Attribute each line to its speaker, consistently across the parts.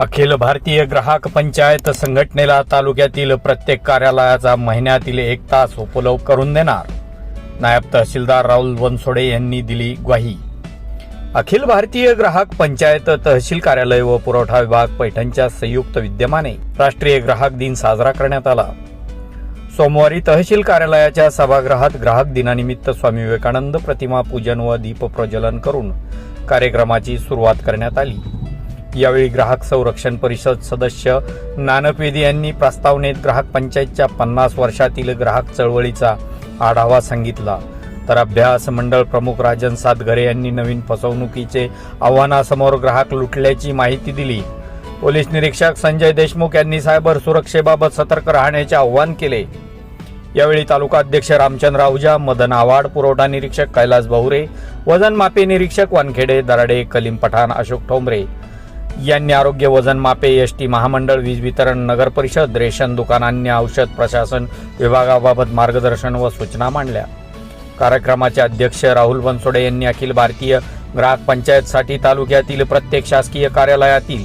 Speaker 1: अखिल भारतीय ग्राहक पंचायत संघटनेला तालुक्यातील प्रत्येक कार्यालयाचा महिन्यातील एक तास उपलब्ध करून देणार. नायब तहसीलदार राहुल बनसोडे यांनी दिली ग्वाही. अखिल भारतीय ग्राहक पंचायत तहसील कार्यालय व पुरवठा विभाग पैठणच्या संयुक्त विद्यमाने राष्ट्रीय ग्राहक दिन साजरा करण्यात आला. सोमवारी तहसील कार्यालयाच्या सभागृहात ग्राहक दिनानिमित्त स्वामी विवेकानंद प्रतिमा पूजन व दीप प्रज्वलन करून कार्यक्रमाची सुरुवात करण्यात आली. यावेळी ग्राहक संरक्षण परिषद सदस्य नानक यांनी प्रस्तावनेत ग्राहक पंचायतच्या पन्नास वर्षातील ग्राहक चळवळीचा आढावा सांगितला. तर अभ्यास मंडळ प्रमुख राजन सातघरे यांनी नवीन फसवणुकीचे आव्हानासमोर ग्राहक लुटल्याची माहिती दिली. पोलीस निरीक्षक संजय देशमुख यांनी सायबर सुरक्षेबाबत सतर्क राहण्याचे आवाहन केले. यावेळी तालुका अध्यक्ष रामचंद्र आहुजा मदन आव्हाड पुरवठा निरीक्षक कैलास बहुरे वजन मापे निरीक्षक वानखेडे दराडे कलीम पठाण अशोक ठोंबरे यांनी आरोग्य वजन मापे एस टी महामंडळ वीज वितरण नगर परिषद रेशन दुकानांनी औषध प्रशासन विभागाबाबत मार्गदर्शन व सूचना मांडल्या. कार्यक्रमाचे अध्यक्ष राहुल बनसोडे यांनी अखिल भारतीय ग्राहक पंचायतसाठी तालुक्यातील प्रत्येक शासकीय कार्यालयातील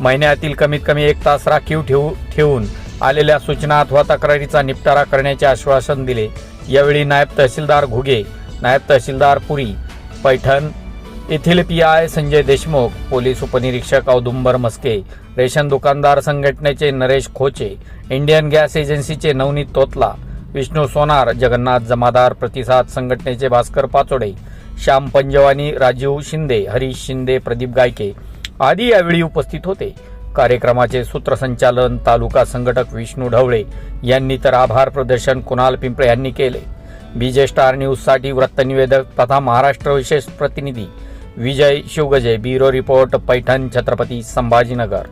Speaker 1: महिन्यातील कमीत कमी एक तास राखीव ठेवू ठेवून आलेल्या सूचना अथवा तक्रारीचा निपटारा करण्याचे आश्वासन दिले. यावेळी नायब तहसीलदार घुगे नायब तहसीलदार पुरी पैठण येथील P I Sanjay Deshmukh police उपनिरीक्षक औदुंबर मस्के रेशन दुकानदार संघटनेचे नरेश खोचे इंडियन गॅस एजन्सीचे नवनीत तोतला विष्णू सोनार जगन्नाथ जमादार प्रतिसाद संघटनेचे भास्कर पाचोडे श्याम पंजवानी राजीव शिंदे हरीश शिंदे प्रदीप गायके आदी यावेळी उपस्थित होते. कार्यक्रमाचे सूत्रसंचालन तालुका संघटक विष्णू ढवळे यांनी तर आभार प्रदर्शन कुणाल पिंपळे यांनी केले. बीजे स्टार न्यूजसाठी वृत्तनिवेदक तथा महाराष्ट्र विशेष प्रतिनिधी विजय शिवगजे ब्युरो रिपोर्ट पैठण छत्रपती संभाजीनगर.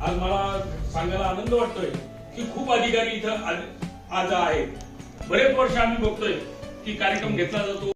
Speaker 2: आज मला सांगायला आनंद वाटतोय की खूप अधिकारी इथं आज- आहेत. बरेच वर्ष आम्ही बघतोय की कार्यक्रम घेतला जातो.